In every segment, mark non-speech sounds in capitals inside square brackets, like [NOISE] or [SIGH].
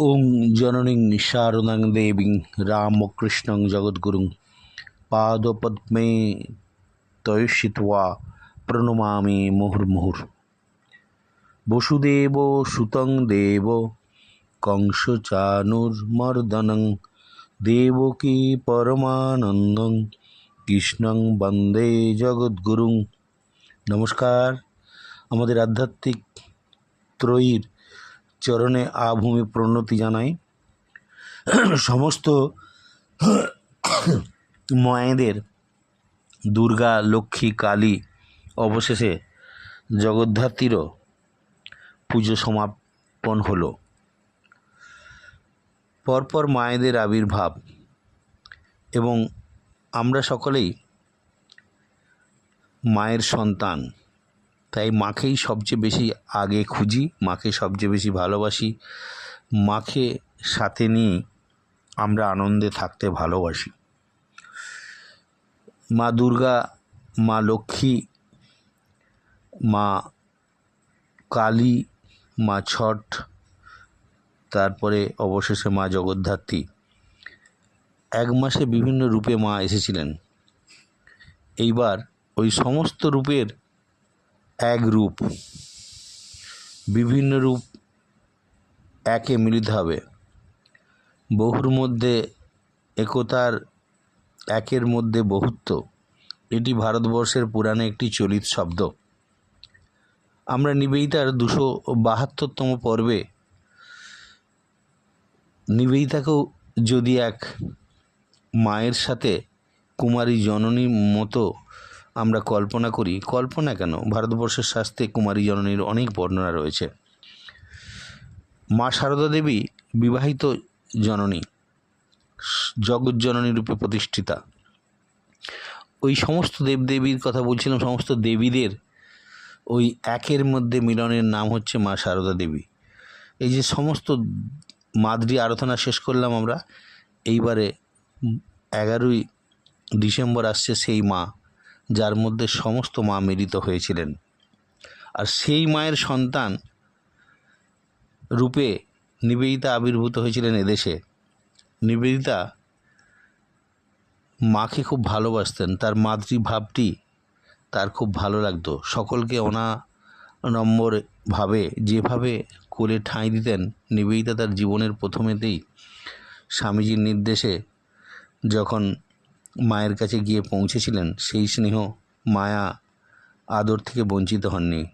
ওং জননীং শারদাং দেবীং রামকৃষ্ণং জগদ্গুরুং পাদপদ্মে তয়সিত্বা প্রণমামি মুহুর্মুহুর বসুদেব সুতং দেব কংসচানুর্মর্দনং দেবকী পরমানন্দং কৃষ্ণং বন্দে জগদ্গুরুং নমস্কার আমাদের আধ্যাত্মিক ত্রয়ীর চরণে আভূমি প্রণতি জানাই। সমস্ত মায়েদের দুর্গা, লক্ষ্মী, কালী অবশেষে জগদ্ধাত্রীরও পুজো সমাপন হলো। পরপর মায়েদের আবির্ভাব এবং আমরা সকলেই মায়ের সন্তান। তাই মাকেই সবচেয়ে বেশি আগে খুঁজি, মাকে সবচেয়ে বেশি ভালোবাসি। মাকে সাথে নিয়ে আমরা আনন্দে থাকতে ভালোবাসি। মা দুর্গা, মা লক্ষ্মী, মা কালী, মা ছট, তারপরে অবশেষে মা জগদ্ধাত্রী। এক মাসে বিভিন্ন রূপে মা এসেছিলেন। এইবার ওই সমস্ত রূপের এক রূপ, বিভিন্ন রূপ একে মিলিত হবে। বহুর মধ্যে একতার একের মধ্যে বহুত্ব, এটি ভারতবর্ষের পুরাণে একটি চলিত শব্দ। আমরা নিবেদিতার দুশো বাহাত্তরতম পর্বে নিবেদিতাকেও যদি এক মায়ের সাথে কুমারী জননীর মতো আমরা কল্পনা করি, কল্পনা কেন? ভারতবর্ষের শাস্ত্রে কুমারী জননীর অনেক বর্ণনা রয়েছে। মা সারদা দেবী বিবাহিত জননী, জগৎ জননী রূপে প্রতিষ্ঠিতা। ওই সমস্ত দেবদেবীর কথা বলছিলাম, সমস্ত দেবীদের ওই একের মধ্যে মিলনের নাম হচ্ছে মা সারদা দেবী। এই যে সমস্ত মাদ্রি আরাধনা শেষ করলাম আমরা, এইবারে এগারোই ডিসেম্বর আসছে সেই মা। যার মধ্যে সমস্ত মা মিলিত হয়েছিলেন। আর সেই মায়ের সন্তান রূপে নিবেদিতা আবির্ভূত হয়েছিলেন এদেশে। নিবেদিতা মাকে খুব ভালোবাসতেন, তার মাতৃভাবটি তার খুব ভালো লাগতো। সকলকে অনা নম্বরভাবে যেভাবে কোলে ঠাঁই দিতেন, নিবেদিতা তার জীবনের প্রথমেতেই স্বামীজির নির্দেশে যখন মায়ের কাছে গিয়ে পৌঁছেছিলেন, সেই স্নেহ মায়া আদর থেকে বঞ্চিত হননি।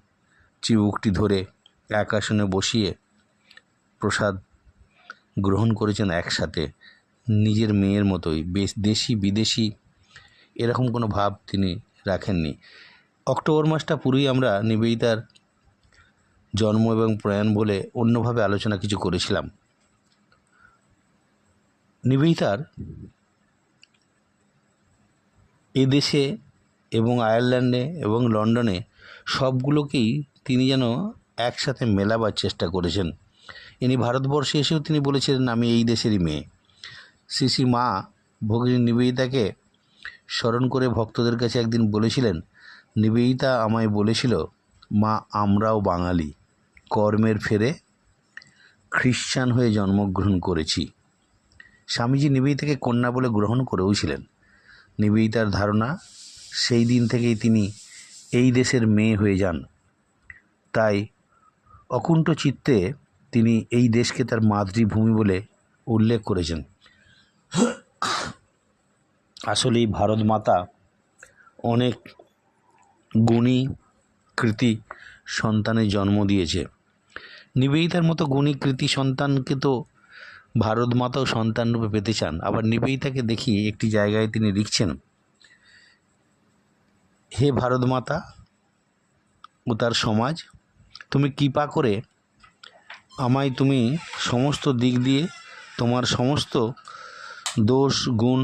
চিবুকটি ধরে এক আসনে বসিয়ে প্রসাদ গ্রহণ করেছেন একসাথে। নিজের মেয়ের মতোই, বেশ দেশি বিদেশি এরকম কোনো ভাব তিনি রাখেননি। অক্টোবর মাসটা পুরোই আমরা নিবেদিতার জন্ম এবং প্রয়াণ বলে অন্যভাবে আলোচনা কিছু করেছিলাম। নিবেদিতার এদেশে এবং আয়ারল্যান্ডে এবং লন্ডনে সবগুলোকেই তিনি যেন একসাথে মেলাবার চেষ্টা করেছেন। ইনি ভারতবর্ষে এসেও তিনি বলেছিলেন, আমি এই দেশেরই মেয়ে। শ্রী শ্রী মা ভগিনী নিবেদিতাকে স্মরণ করে ভক্তদের কাছে একদিন বলেছিলেন, নিবেদিতা আমায় বলেছিল, মা, আমরাও বাঙালি। কর্মের ফেরে খ্রিশ্চান হয়ে জন্মগ্রহণ করেছি। স্বামীজি নিবেদিতাকে কন্যা বলে গ্রহণ করেও ছিলেন। নিবেদিতার ধারণা, সেই দিন থেকেই তিনি এই দেশের মেয়ে হয়ে যান। তাই অকুণ্ঠ চিত্তে তিনি এই দেশকে তার মাতৃভূমি বলে উল্লেখ করেছেন। আসলে ভারত মাতা অনেক গুণী কৃতি সন্তানের জন্ম দিয়েছে। নিবেদিতার মতো গুণী কৃতি সন্তানকে তো ভারত মাতাও সন্তান রূপে পেতে চান। আবার নিবেদিতাকে দেখি একটি জায়গায় তিনি লিখছেন, হে ভারত মাতা ও তার সমাজ, তুমি কৃপা করে আমায় তুমি সমস্ত দিক দিয়ে তোমার সমস্ত দোষ, গুণ,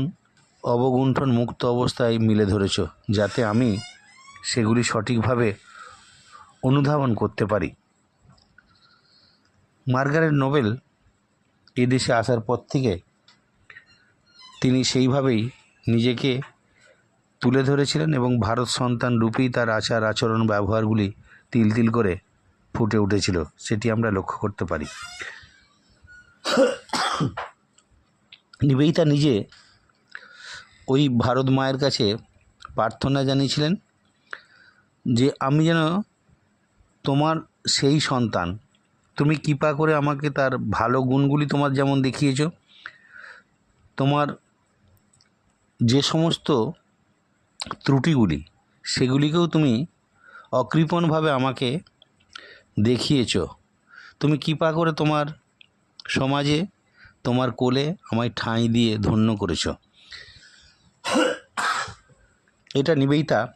অবগুণ্ঠন মুক্ত অবস্থায় মিলে ধরেছ, যাতে আমি সেগুলি সঠিকভাবে অনুধাবন করতে পারি। মার্গারেট নোবেল এদেশে আসার পর থেকে তিনি সেইভাবেই নিজেকে তুলে ধরেছিলেন এবং ভারত সন্তান রূপেই তার আচার আচরণ ব্যবহারগুলি তিল তিল করে ফুটে উঠেছিল। সেটি আমরা লক্ষ্য করতে পারি। নিবেদিতা নিজে ওই ভারত মায়ের কাছে প্রার্থনা জানিয়েছিলেন যে, আমি যেন তোমার সেই সন্তান তুমি কৃপা করে আমাকে তার ভালো গুণগুলি তোমার যেমন দেখিয়েছ, তোমার যে সমস্ত ত্রুটিগুলি, সেগুলিকেও তুমি অকৃপণভাবে আমাকে দেখিয়েছ। তুমি কৃপা করে তোমার সমাজে, তোমার কোলে আমায় ঠাঁই দিয়ে ধন্য করেছ। এটা নিবেদিতা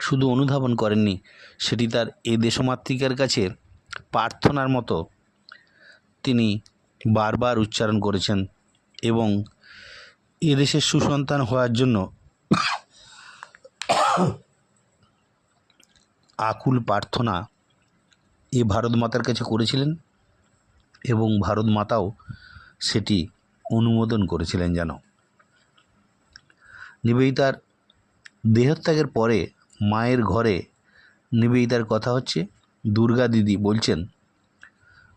শুধু অনুধাবন করেননি, সেটি তার এ দেশমাতৃকার কাছে প্রার্থনার মতো তিনি বারবার উচ্চারণ করেছেন এবং এদেশের সুসন্তান হওয়ার জন্য আকুল প্রার্থনা এ ভারত মাতার কাছে করেছিলেন এবং ভারত মাতাও সেটি অনুমোদন করেছিলেন যেন। নিবেদিতার দেহত্যাগের পরে মায়ের ঘরে নিবেদিতার কথা হচ্ছে দুর্গা দিদি বলছেন,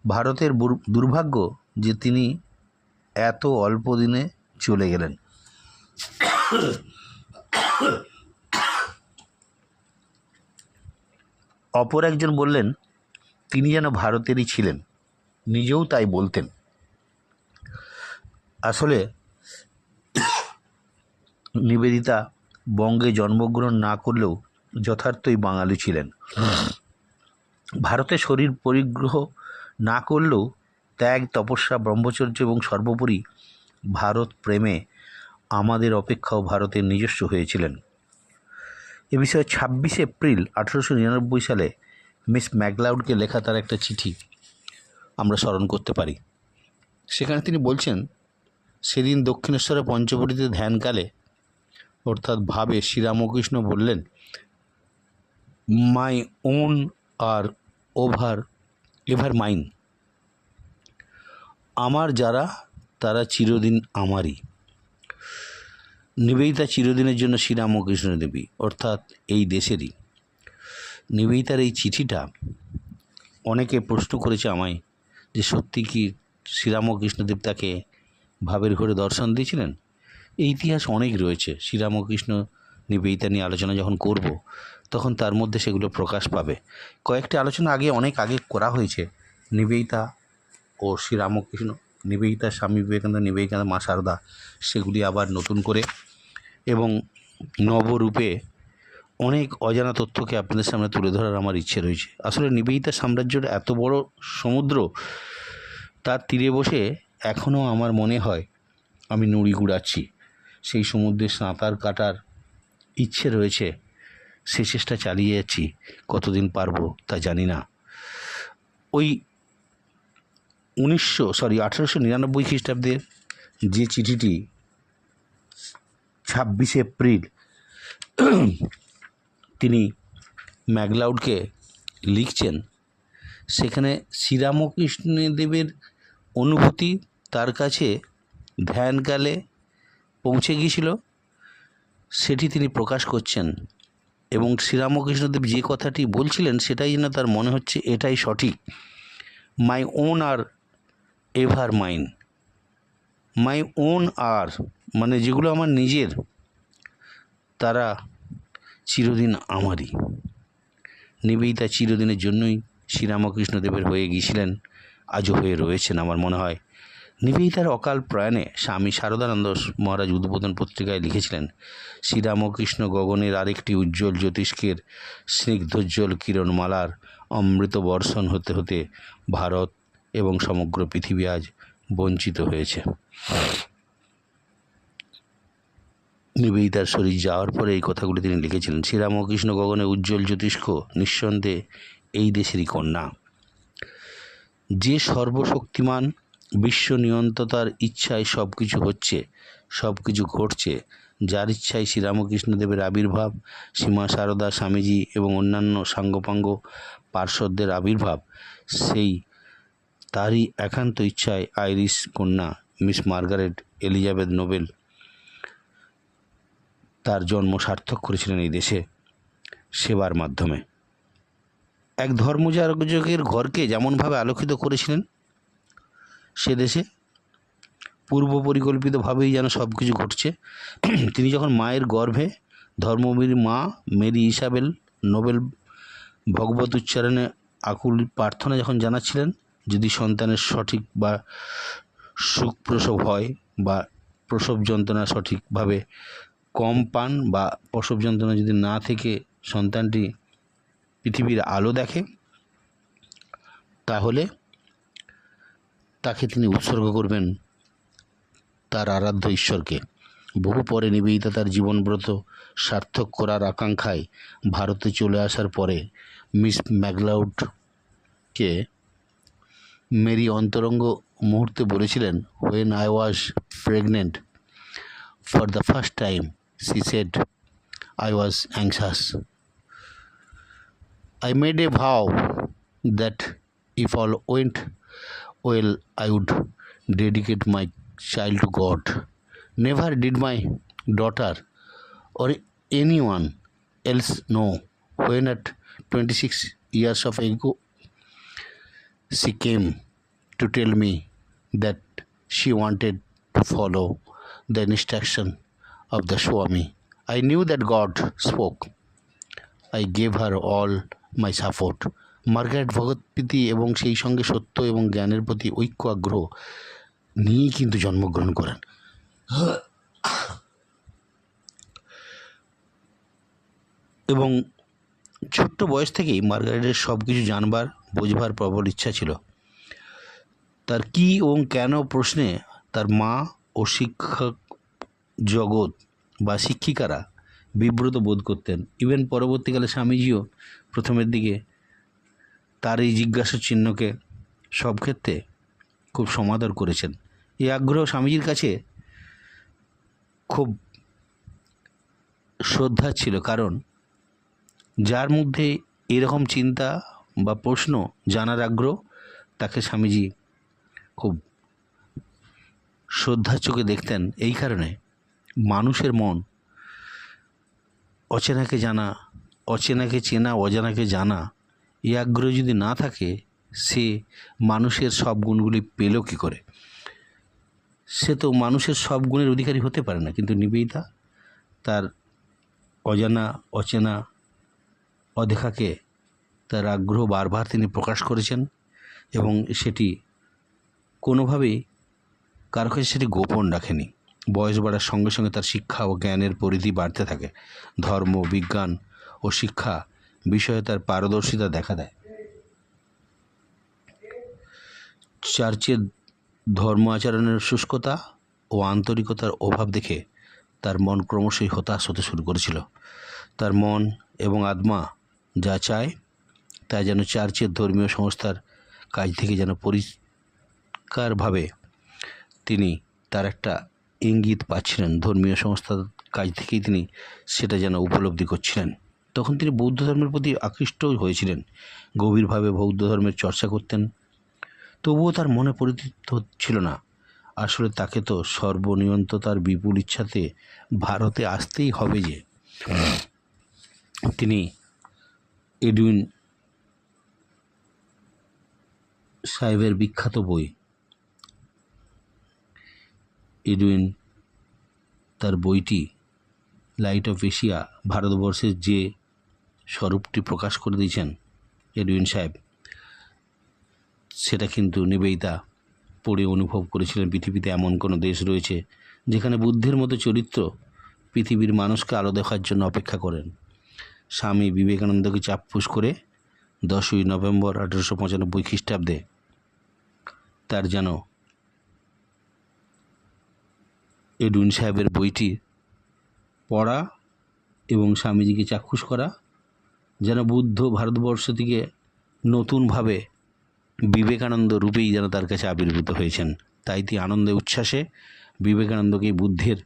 ভারতের দুর্ভাগ্য যে তিনি এত অল্প দিনে চলে গেলেন। অপর একজন বললেন, তিনি যেন ভারতেরই ছিলেন। নিজেও তাই বলতেন। আসলে নিবেদিতা বঙ্গে জন্মগ্রহণ না করলেও যথার্থই বাঙালি ছিলেন। ভারতে শরীর পরিগ্রহ না করলেও ত্যাগ, তপস্যা, ব্রহ্মচর্য এবং সর্বোপরি ভারত প্রেমে আমাদের অপেক্ষাও ভারতের নিজস্ব হয়েছিলেন। এ বিষয়ে ছাব্বিশে এপ্রিল আঠেরোশো নিরানব্বই সালে মিস ম্যাকলাউডকে লেখা তার একটা চিঠি আমরা স্মরণ করতে পারি। সেখানে তিনি বলছেন, সেদিন দক্ষিণেশ্বরে পঞ্চবটিতে ধ্যানকালে অর্থাৎ ভাবে শ্রীরামকৃষ্ণ বললেন, my own are over ever mine আমার যারা, তারা চিরদিন আমারই। নিবেদিতা চিরদিনের জন্য শ্রীরামকৃষ্ণ দেবী অর্থাৎ এই দেশেরই। নিবেদিতার এই চিঠিটা অনেকে প্রশ্ন করেছে আমায় যে সত্যি কি শ্রীরামকৃষ্ণদেব তাকে ভাবের ঘরে দর্শন দিয়েছিলেন? এই ইতিহাস অনেক রয়েছে। শ্রীরামকৃষ্ণ নিবেদিতা নিয়ে আলোচনা যখন করব তখন তার মধ্যে সেগুলো প্রকাশ পাবে। কয়েকটি আলোচনা আগে অনেক আগে করা হয়েছে। নিবেদিতা ও শ্রীরামকৃষ্ণ নিবেদিতা, স্বামী বিবেকানন্দ, নিবেদিতা মা সারদা, সেগুলি আবার নতুন করে এবং নবরূপে অনেক অজানা তথ্যকে আপনাদের সামনে তুলে ধরার আমার ইচ্ছে রয়েছে। আসলে নিবেদিতা সাম্রাজ্যের এত বড় সমুদ্র, তার তীরে বসে এখনও আমার মনে হয় আমি নুড়ি কুড়াচ্ছি সেই সমুদ্রে সাঁতার কাটার ইচ্ছে রয়েছে। সে চেষ্টা চালিয়ে যাচ্ছি। কতদিন পারব তা জানি না। ওই উনিশশো সরি আঠেরোশো নিরানব্বই খ্রিস্টাব্দের যে চিঠিটি ছাব্বিশে এপ্রিল তিনি ম্যাগলাউডকে লিখছেন, সেখানে শ্রীরামকৃষ্ণদেবের অনুভূতি তার কাছে ধ্যানকালে পৌঁছে গিয়েছিল, সেটি তিনি প্রকাশ করছেন। এবং শ্রীরামকৃষ্ণদেব যে কথাটি বলছিলেন সেটাই যেন তার মনে হচ্ছে, এটাই সঠিক। My own are ever mine. My own are মানে যেগুলো আমার নিজের, তারা চিরদিন আমারই। নিবেদিতা চিরদিনের জন্যই শ্রীরামকৃষ্ণদেবের হয়ে গিয়েছিলেন, আজও হয়ে রয়েছেন আমার মনে হয়। নিবেদিতার অকাল প্রয়াণে স্বামী শারদানন্দ মহারাজ উদ্বোধন পত্রিকায় লিখেছিলেন, শ্রীরামকৃষ্ণ গগনের আরেকটি উজ্জ্বল জ্যোতিষ্কের স্নিগ্ধোজ্জ্বল কিরণমালার অমৃত বর্ষণ হতে হতে ভারত এবং সমগ্র পৃথিবী আজ বঞ্চিত হয়েছে। নিবেদিতার শরীর যাওয়ার পরে এই কথাগুলি তিনি লিখেছিলেন, শ্রীরামকৃষ্ণ গগনে উজ্জ্বল জ্যোতিষ্ক, নিঃসন্দেহে এই দেশেরই কন্যা। যে সর্বশক্তিমান বিশ্ব নিয়ন্ত্রতার ইচ্ছায় সব কিছু হচ্ছে সব কিছু ঘটছে। যার ইচ্ছায় শ্রীরামকৃষ্ণদেবের আবির্ভাব, সীমা সারদা স্বামীজি এবং অন্যান্য সাঙ্গপাঙ্গ পার্শ্বদের আবির্ভাব, সেই তারই একান্ত ইচ্ছায় আইরিশ কন্যা মিস মার্গারেট এলিজাবেথ নোবেল তার জন্ম সার্থক করেছিলেন এই দেশে সেবার মাধ্যমে। এক ধর্মযাজকের ঘরকে যেমনভাবে আলোকিত করেছিলেন সে দেশে পূর্ব পরিকল্পিতভাবেই যেন সব কিছু ঘটছে। তিনি যখন মায়ের গর্ভে ধর্মবীর মা মেরি ইসাবেল নোবেল ভগবত উচ্চারণে আকুল প্রার্থনা যখন জানাচ্ছিলেন, যদি সন্তানের সঠিক বা সুখ প্রসব হয় বা প্রসব যন্ত্রণা সঠিকভাবে কম পান বা প্রসব যন্ত্রণা যদি না থেকে সন্তানটি পৃথিবীর আলো দেখে, তাহলে তাকে তিনি উৎসর্গ করবেন তার আরাধ্য ঈশ্বরকে। বহু পরে নিবেদিতা তার জীবনব্রত সার্থক করার আকাঙ্ক্ষায় ভারতে চলে আসার পরে মিস ম্যাকলাউডকে মেরি অন্তরঙ্গ মুহূর্তে বলেছিলেন when I was pregnant for the first time she said I was anxious I made a vow that if all went well I would dedicate my child to God. Never did my daughter or anyone else know when at 26 years of ago she came to tell me that she wanted to follow the instruction of the Swami. I knew that God spoke. I gave her all my support. Margaret Bhagat প্রীতি এবং সেই সঙ্গে সত্য এবং জ্ঞানের প্রতি ঐক্য, আগ্রহ নিয়েই কিন্তু জন্মগ্রহণ করেন। এবং ছোট্ট বয়স থেকেই মার্গারেটের সব কিছু জানবার, বোঝবার প্রবল ইচ্ছা ছিল। তার কী এবং কেন প্রশ্নে তার মা ও শিক্ষক জগৎ বা শিক্ষিকারা বিব্রত বোধ করতেন। ইভেন পরবর্তীকালে স্বামীজিও প্রথমের দিকে তার এই জিজ্ঞাসা চিহ্নকে সব ক্ষেত্রে খুব সমাদর করেছেন। এই আগ্রহ স্বামীজির কাছে খুব শ্রদ্ধা ছিল, কারণ যার মধ্যে এরকম চিন্তা বা প্রশ্ন জানার আগ্রহ তাকে স্বামীজি খুব শ্রদ্ধার চোখে দেখতেন। এই কারণে মানুষের মন অচেনাকে জানা, অচেনাকে চেনা, অজানাকে জানা এই আগ্রহ যদি না থাকে, সে মানুষের সব গুণগুলি পেল কী করে? সে তো মানুষের সব গুণের অধিকারী হতে পারে না, কিন্তু নিবেদিতা তার অজানা, অচেনা অদেখাকে তার আগ্রহ বারবার তিনি প্রকাশ করেছেন এবং সেটি কোনোভাবেই কারও কাছে সেটি গোপন রাখেনি। বয়স বাড়ার সঙ্গে সঙ্গে তার শিক্ষা ও জ্ঞানের পরিধি বাড়তে থাকে। ধর্ম, বিজ্ঞান ও শিক্ষা বিষয়ে তার পারদর্শিতা দেখা দেয়। চার্চের ধর্ম আচরণের শুষ্কতা ও আন্তরিকতার অভাব দেখে তার মন ক্রমশই হতাশ হতে শুরু করেছিল। তার মন এবং আত্মা যা চায় তা যেন চার্চের ধর্মীয় সংস্থার কাজ থেকে যেন পরিষ্কারভাবে তিনি তার একটা ইঙ্গিত পাচ্ছিলেন। ধর্মীয় সংস্থার কাজ থেকেই তিনি সেটা যেন উপলব্ধি করছিলেন। তখন তিনি বৌদ্ধ ধর্মের প্রতি আকৃষ্ট হয়েছিলেন। গভীরভাবে বৌদ্ধ ধর্মের চর্চা করতেন। তবুও তার মনে পরিতৃপ্ত ছিল না। আসলে তাকে তো সর্বনিয়ন্ত্রতার বিপুল ইচ্ছাতে ভারতে আসতেই হবে যে। তিনি এডুইন সাহেবের বিখ্যাত বই এডুইন, তার বইটি, লাইট অফ এশিয়া, ভারতবর্ষের যে স্বরূপটি প্রকাশ করে দিয়েছেন এডুইন সাহেব। সেটা কিন্তু নিবেদিতা পড়ে অনুভব করেছিলেন পৃথিবীতে এমন কোনো দেশ রয়েছে যেখানে বুদ্ধের মতো চরিত্র পৃথিবীর মানুষকে আলো দেখার জন্য অপেক্ষা করেন। স্বামী বিবেকানন্দকে চাপফুস করে দশই নভেম্বর আঠেরোশো পঁচানব্বই খ্রিস্টাব্দে তার যেন এডুইন সাহেবের বইটি পড়া এবং স্বামীজিকে চাক্ষুষ করা যেন বুদ্ধ ভারতবর্ষ থেকে নতুনভাবে বিবেকানন্দ রূপেই যেন তার কাছে আবির্ভূত হয়েছেন। তাই তিনি আনন্দে উচ্ছ্বাসে বিবেকানন্দকে বুদ্ধের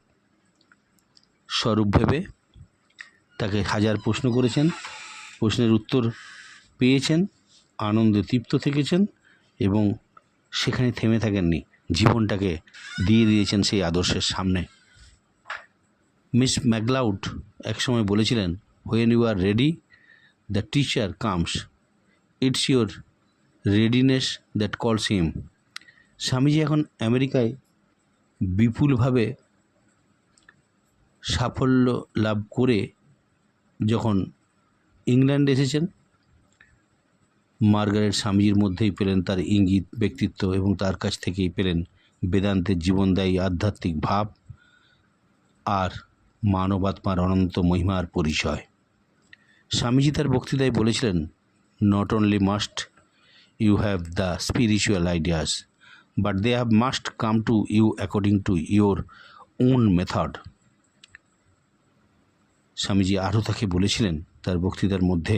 স্বরূপ ভেবে তাকে হাজার প্রশ্ন করেছেন। প্রশ্নের উত্তর পেয়েছেন, আনন্দে তৃপ্ত থেকেছেন এবং সেখানে থেমে থাকেননি। জীবনটাকে দিয়ে দিয়েছেন সেই আদর্শের সামনে। মিস ম্যাকলাউড একসময় বলেছিলেন when you are ready the teacher comes it's your readiness that calls him Swamiji এখন আমেরিকায় বিপুলভাবে সাফল্য লাভ করে যখন ইংল্যান্ডে এসেছেন, মার্গারেট স্বামীজির মধ্যেই পেলেন তার ইঙ্গিত, ব্যক্তিত্ব এবং তার কাছ থেকেই পেলেন বেদান্তের জীবনদায়ী আধ্যাত্মিক ভাব আর মানবাত্মার অনন্ত মহিমার পরিচয়। স্বামীজি তার বক্তৃতায় বলেছিলেন not only must you have the spiritual ideas but they have must come to you according to your own method Swamiji আরও তাকে বলেছিলেন, তার বক্তৃতার মধ্যে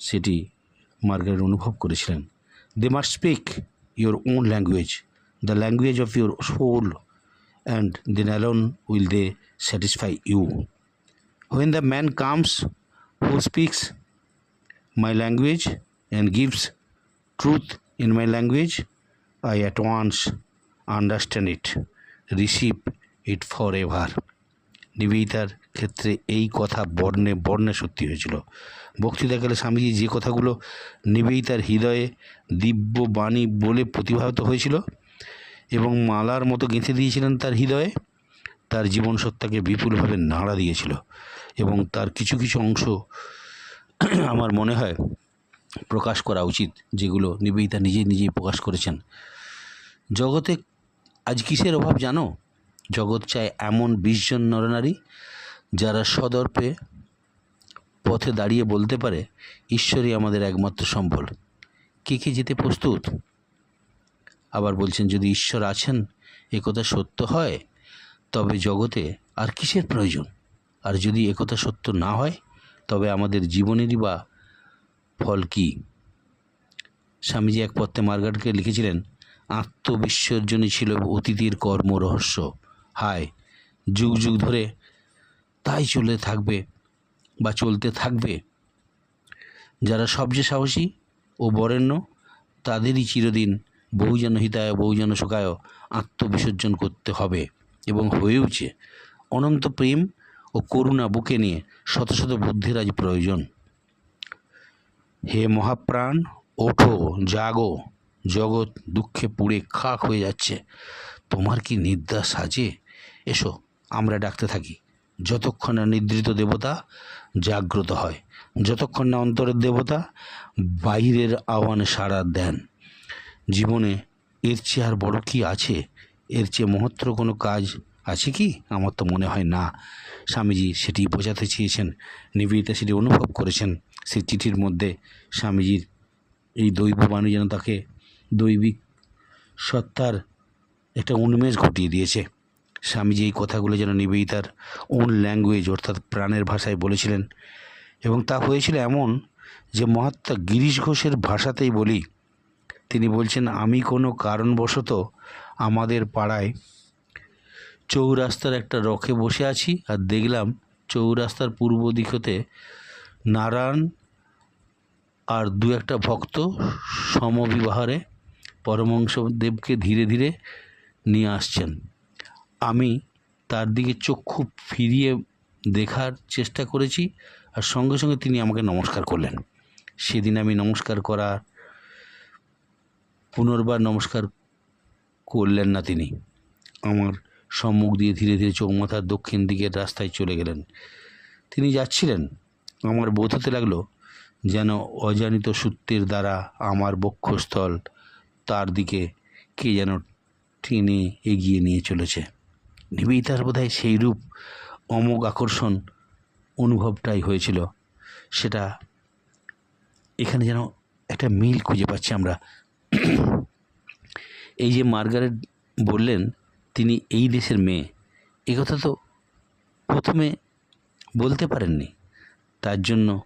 সেটি মার্গারেট অনুভব করেছিলেন they must speak your own language the language of your soul and then alone will they satisfy you when the man comes who speaks my language and gives truth in my language, I at once understand it, receive it forever. নিবেদিতার ক্ষেত্রে এই কথা বর্ণে বর্ণে সত্যি হয়েছিল বক্তৃতাকালে স্বামীজি যে কথাগুলো নিবেদিতার হৃদয়ে দিব্য বাণী বলে প্রতিভাবিত হয়েছিল এবং মালার মতো গেঁথে দিয়েছিলেন তার হৃদয়ে তার জীবন সত্তাকে বিপুলভাবে নাড়া দিয়েছিল এবং তার কিছু কিছু অংশ [CLEARS THROAT] আমার মনে হয় প্রকাশ করা উচিত, যেগুলো নিবেদিতা নিজে নিজেই প্রকাশ করেছেন। জগতে আজ কিসের অভাব জানো? জগৎ চায় এমন বিশজন নরনারী যারা সদর্পে পথে দাঁড়িয়ে বলতে পারে, ঈশ্বরই আমাদের একমাত্র সম্বল। কে কে যেতে প্রস্তুত? আবার বলছেন, যদি ঈশ্বর আছেন, একথা সত্য হয়, তবে জগতে আর কিসের প্রয়োজন? আর যদি একথা সত্য না হয়, তবে আমাদের জীবনেরই বা ফল কি? স্বামীজি এক পত্রে মার্গাটকে লিখেছিলেন আত্মবিসর্জনই ছিল অতীতের কর্ম রহস্য। হায়, যুগ যুগ ধরে তাই চলে থাকবে বা চলতে থাকবে। যারা সবচেয়ে সাহসী ও বরেণ্য, তাদেরই চিরদিন বহুজন হিতায়, বহুজন শোকায় আত্মবিসর্জন করতে হবে এবং হয়েওছে। অনন্ত প্রেম ও করুণা বুকে নিয়ে শত শত বুদ্ধির আজ প্রয়োজন। হে মহাপ্রাণ, ওঠো, জাগো, জগৎ দুঃখে পুড়ে খাক হয়ে যাচ্ছে। তোমার কি নিদ্রা সাজে এসো, আমরা ডাকতে থাকি। যতক্ষণ না নিদ্রিত দেবতা জাগ্রত হয়, যতক্ষণ না অন্তরের দেবতা বাইরের আহ্বানে সাড়া দেন। জীবনে এর চেয়ে আর বড় কি আছে? এর চেয়ে মহত্তর কোনো কাজ আছে কি? আমার তো মনে হয় না। স্বামীজি সেটি বোঝাতে চেয়েছেন, নিবেদিতা সেটি অনুভব করেছেন। সেই চিঠির মধ্যে স্বামীজির এই দৈব বাণী যেন তাকে দৈবিক সত্তার একটা উন্মেষ ঘটিয়ে দিয়েছে। স্বামীজি এই কথাগুলো যেন নিবেদিতার ওন ল্যাঙ্গুয়েজ অর্থাৎ প্রাণের ভাষায় বলেছিলেন এবং তা হয়েছিল এমন যে মহাত্মা গিরিশ ঘোষের ভাষাতেই বলি, তিনি বলছেন, আমি কোনো কারণবশত আমাদের পাড়ায় চৌরাস্তার একটা রকে বসে আছি আর দেখলাম চৌরাস্তার পূর্ব দিক হতে নারায়ণ আর দু একটা ভক্ত সমবিবাহারে পরমংশদেবকে ধীরে ধীরে নিয়ে আসছেন। আমি তার দিকে চক্ষু ফিরিয়ে দেখার চেষ্টা করেছি আর সঙ্গে সঙ্গে তিনি আমাকে নমস্কার করলেন। সেদিন আমি নমস্কার করার পুনর্বার নমস্কার করলেন না তিনি। আমার সম্মুখ দিয়ে ধীরে ধীরে চৌমাথার দক্ষিণ দিকের রাস্তায় চলে গেলেন। তিনি যাচ্ছিলেন। আমার বোধ হতে লাগল যেন অজানিত সূত্রের দ্বারা আমার বক্ষস্থল তার দিকে কে যেন টেনে এগিয়ে নিয়ে চলেছে। নিবেদিতার বোধ হয় সেই রূপ অমোঘ আকর্ষণ অনুভবটাই হয়েছিল। সেটা এখানে যেন একটা মিল খুঁজে পাচ্ছি আমরা। এই যে মার্গারেট বললেন তিনি এই দেশের মেয়ে। কথা তো প্রথমে বলতে পারেননি। তার জন্য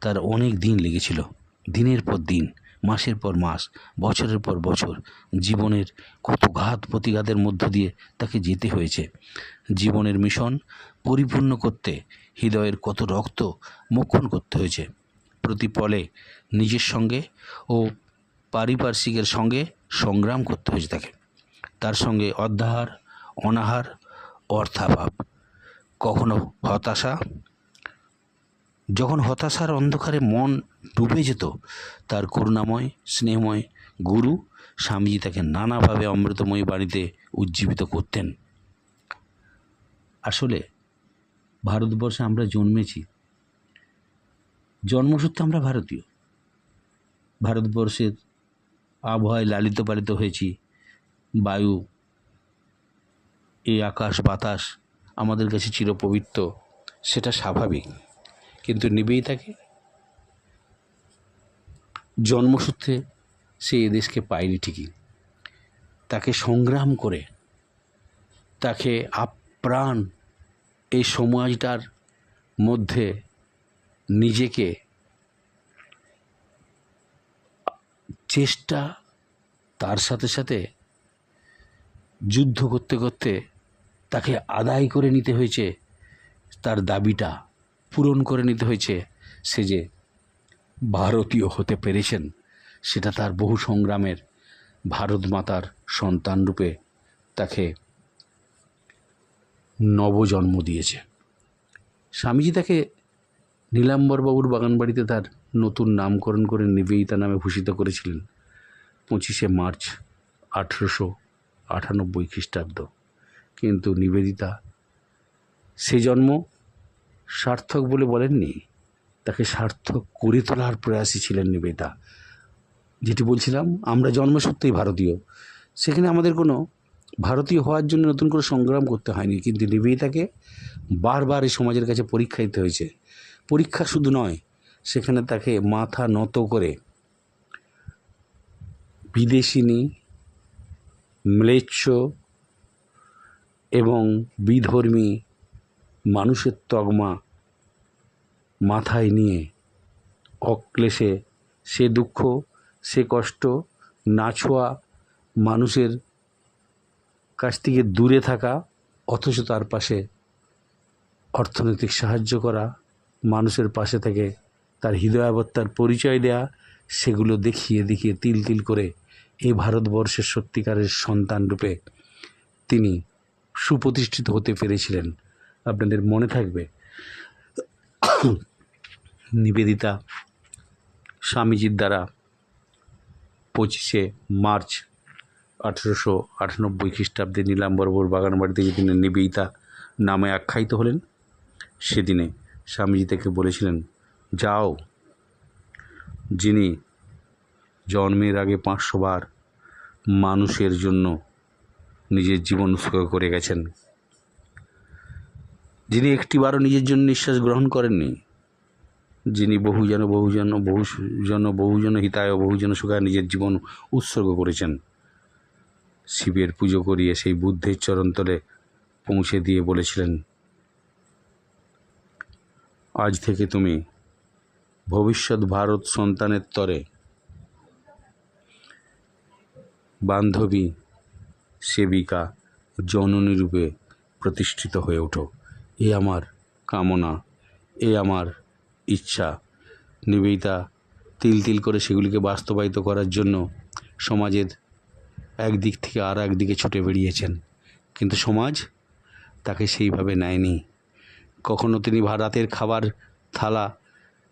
তার অনেক দিন লেগেছিল। দিনের পর দিন, মাসের পর মাস, বছরের পর বছর, জীবনের কত ঘাত প্রতিঘাতের মধ্য দিয়ে তাকে যেতে হয়েছে। জীবনের মিশন পরিপূর্ণ করতে, হৃদয়ের কত রক্ত মোক্ষণ করতে হয়েছে। প্রতি পলে নিজের সঙ্গে ও পারিপার্শ্বিকের সঙ্গে সংগ্রাম করতে হয়েছে তাকে। তার সঙ্গে অধ্যাহার অনাহার, অর্থাভাব। কখনো হতাশা? যখন হতাশার অন্ধকারে মন ডুবে যেত, তার করুণাময়, স্নেহময় গুরু স্বামীজি তাকে নানাভাবে অমৃতময়ী বাণীতে উজ্জীবিত করতেন। আসলে ভারতবর্ষে আমরা জন্মেছি, জন্মসূত্রে আমরা ভারতীয়। ভারতবর্ষের আবহাওয়ায় লালিত পালিত হয়েছি বায়ু, এই আকাশ বাতাস আমাদের কাছে চিরপবিত্র, সেটা স্বাভাবিক। কিন্তু নিবেদিতাকে জন্মসূত্রে সে এদেশকে পায়নি ঠিকই। তাকে সংগ্রাম করে, তাকে আপ্রাণ এই সমাজটার মধ্যে নিজেকে চেষ্টা, তার সাথে সাথে যুদ্ধ করতে করতে তাকে আদায় করে নিতে হয়েছে। তার দাবিটা পূরণ করে নিতে হয়েছে। সে যে ভারতীয় হতে পেরেছেন, সেটা তার বহু সংগ্রামের ভারত মাতার সন্তান রূপে তাকে নবজন্ম দিয়েছে। স্বামীজি তাকে নীলাম্বরবাবুর বাগানবাড়িতে তার নতুন নামকরণ করে নিবেদিতা নামে ভূষিত করেছিলেন। পঁচিশে মার্চ আঠেরোশো আটানব্বই খ্রিস্টাব্দ। কিন্তু নিবেদিতা সে জন্ম সার্থক বলে বলেননি। তাকে সার্থক করে তোলার প্রয়াসী ছিলেন নিবেদিতা। যেটি বলছিলাম, আমরা জন্মসূত্রেই ভারতীয়। সেখানে আমাদের কোনো ভারতীয় হওয়ার জন্য নতুন করে সংগ্রাম করতে হয়নি। কিন্তু নিবেদিতাকে বারবার এই সমাজের কাছে পরীক্ষা দিতে হয়েছে। পরীক্ষা শুধু নয়, সেখানে তাকে মাথা নত করে বিদেশিনী ম্লেচ্ছ এবং বিধর্মী মানুষের তগমা মাথায় নিয়ে অক্লেশে সে দুঃখ, সে কষ্ট, না ছোঁয়া মানুষের কাছ থেকে দূরে থাকা, অথচ তার পাশে অর্থনৈতিক সাহায্য করা, মানুষের পাশে থেকে তার হৃদয়াবত্তার পরিচয় দেয়া, সেগুলো দেখিয়ে দেখিয়ে তিল তিল করে এই ভারতবর্ষের সত্যিকারের সন্তান রূপে তিনি সুপ্রতিষ্ঠিত হতে পেরেছিলেন। আপনাদের মনে থাকবে, নিবেদিতা স্বামীজির দ্বারা পঁচিশে মার্চ আঠেরোশো আটানব্বই খ্রিস্টাব্দে নীলাম্বরবর বাগানবাড়িতে যেদিনে নিবেদিতা নামে আখ্যায়িত হলেন, সেদিনে স্বামীজি তাকে বলেছিলেন, যাও, যিনি জন্মের আগে পাঁচশো বার মানুষের জন্য নিজের জীবন উৎসর্গ করে গেছেন। যিনি একটিবারও নিজের জন্য নিঃশ্বাস গ্রহণ করেননি, যিনি বহুজন বহুজন বহু জন বহুজন হিতায়, বহুজন সুখায় নিজের জীবন উৎসর্গ করেছেন, শিবের পুজো করিয়ে সেই বুদ্ধের চরণতলে পৌঁছে দিয়ে বলেছিলেন, আজ থেকে তুমি ভবিষ্যৎ ভারত সন্তানের তরে বান্ধবী সেবিকা জননী রূপে প্রতিষ্ঠিত হয়ে ওঠো। এ আমার কামনা, এ আমার ইচ্ছা। নিবেদিতা তিল তিল করে সেগুলিকে বাস্তবায়িত করার জন্য সমাজের একদিক থেকে আর একদিকে ছুটে বেরিয়েছেন। কিন্তু সমাজ তাকে সেইভাবে নেয়নি। কখনো তিনি ভারাতের খাবার থালা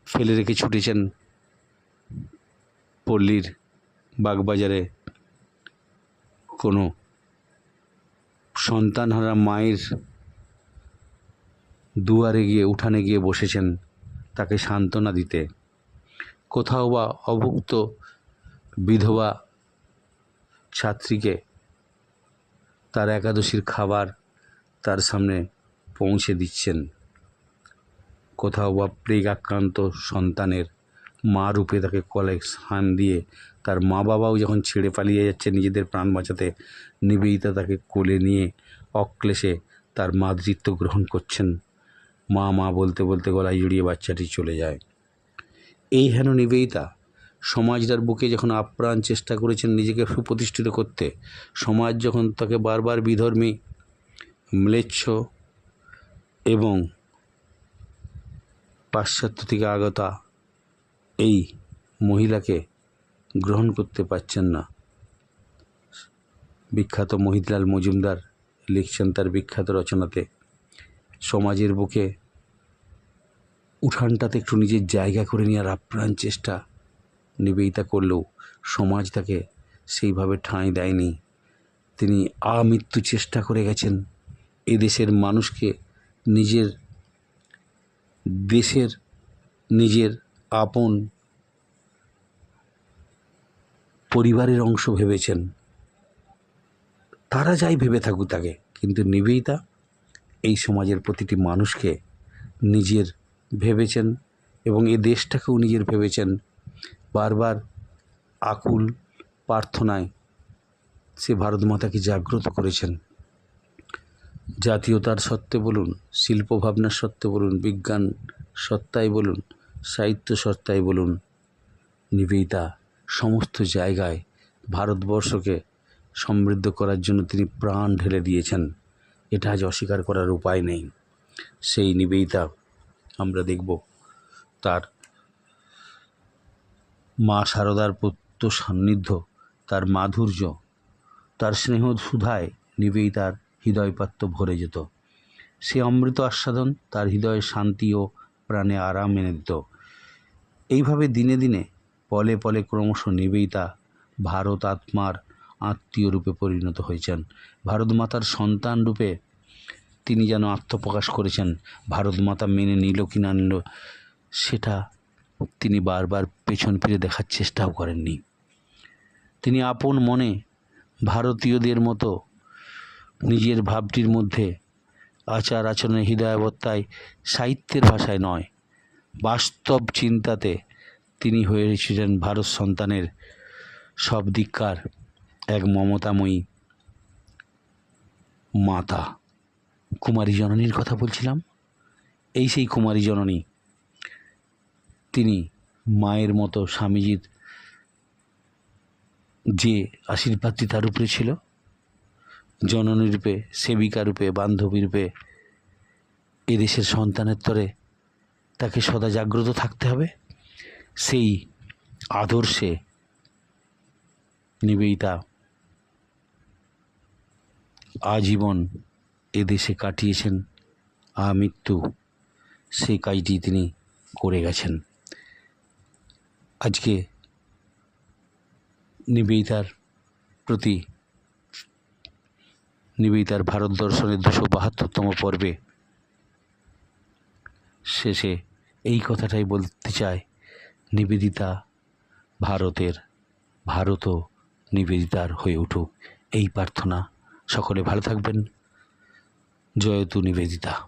ফেলে রেখে ছুটেছেন পল্লীর বাগবাজারে কোনো সন্তানহারা মায়ের দুয়ারে গিয়ে, উঠানে গিয়ে বসেছেন তাকে সান্ত্বনা দিতে। কোথাও বা অভুক্ত বিধবা ছাত্রীকে তার একাদশীর খাবার তার সামনে পৌঁছে দিচ্ছেন। কোথাও বা প্লেগ আক্রান্ত সন্তানের মা রূপে তাকে কলে স্থান দিয়ে তার মা বাবাও যখন ছেড়ে পালিয়ে যাচ্ছে নিজেদের প্রাণ বাঁচাতে, নিবেদিতা তাকে কোলে নিয়ে অক্লেশে তার মাতৃত্ব গ্রহণ করছেন। মা মা বলতে বলতে গলায় জড়িয়ে বাচ্চাটি চলে যায়। এই হেন নিবেদিতা, সমাজটার বুকে যখন আপ্রাণ চেষ্টা করেছেন নিজেকে সুপ্রতিষ্ঠিত করতে, সমাজ যখন তাকে বারবার বিধর্মী, ম্লেচ্ছ এবং পাশ্চাত্য থেকে আগতা এই মহিলাকে গ্রহণ করতে পারছেন না। বিখ্যাত মহিতলাল মজুমদার লিখছেন তার বিখ্যাত রচনাতে, সমাজের বুকে উঠানটাতে একটু নিজের জায়গা করে নেওয়ার আপ্রাণ চেষ্টা নিবেদিতা করলেও সমাজ তাকে সেইভাবে ঠাঁই দেয়নি। তিনি আমৃত্যু চেষ্টা করে গেছেন এদেশের মানুষকে নিজের, দেশের নিজের আপন পরিবারের অংশ ভেবেছেন। তারা যাই ভেবে থাকুক তাকে, কিন্তু নিবেদিতা এই সমাজের প্রতিটি মানুষকে নিজের ভেবেছেন এবং এ দেশটাকেও নিজের ভেবেছেন। বারবার আকুল প্রার্থনায় সে ভারত মাতাকে জাগ্রত করেছেন। জাতীয়তার সত্ত্বে বলুন শিল্প ভাবনার সত্ত্বে বলুন, বিজ্ঞান সত্তায় বলুন, সাহিত্য সত্তায় বলুন, নিবেদিতা সমস্ত জায়গায় ভারতবর্ষকে সমৃদ্ধ করার জন্য তিনি প্রাণ ঢেলে দিয়েছেন। এটা আজ অস্বীকার করার উপায় নেই। সেই নিবেদিতা আমরা দেখব। তার মা শারদার প্রত্য সান্নিধ্য, তার মাধুর্য, তার স্নেহ সুধায় নিবেদিতার হৃদয়পাত্র ভরে যেত। সে অমৃত আস্বাদন তার হৃদয়ে শান্তি ও প্রাণে আরাম এনে দিত। এইভাবে দিনে দিনে পলে পলে ক্রমশ নিবেদিতা ভারত আত্মার আত্মীয় রূপে পরিণত হয়েছেন। ভারত মাতার সন্তান রূপে তিনি যেন আত্মপ্রকাশ করেছেন। ভারত মাতা মেনে নিল কি না নিল, সেটা তিনি বারবার পেছন ফিরে দেখার চেষ্টাও করেননি। তিনি আপন মনে ভারতীয়দের মতো নিজের ভাবটির মধ্যে আচার আচরণের হৃদয়াবত্তায় সাহিত্যের ভাষায় নয়, বাস্তব চিন্তাতে তিনি হয়ে এসেছিলেন ভারত সন্তানের সব দিককার এক মমতাময়ী মাতা। কুমারী জননীর কথা বলছিলাম? এই সেই কুমারী জননী। তিনি মায়ের মতো স্বামীজির যে আশীর্বাদটি তার উপরে ছিল, জননী রূপে, সেবিকা রূপে, বান্ধবী রূপে এদেশের সন্তানের তরে তাকে সদা জাগ্রত থাকতে হবে। সেই আদর্শে নিবেদিতা আজীবন এদেশে কাটিয়েছেন আমৃত্যু সেই কাজটি তিনি করে গেছেন। আজকে নিবেদিতার প্রতি, নিবেদিতার ভারত দর্শনের দুশো বাহাত্তরতম পর্বে শেষে এই কথাটাই বলতে চায় নিবেদিতা ভারতের ভারতও নিবেদিতার হয়ে উঠুক। এই প্রার্থনা সকলে ভালো থাকবেন। জয়তু নিবেদিতা।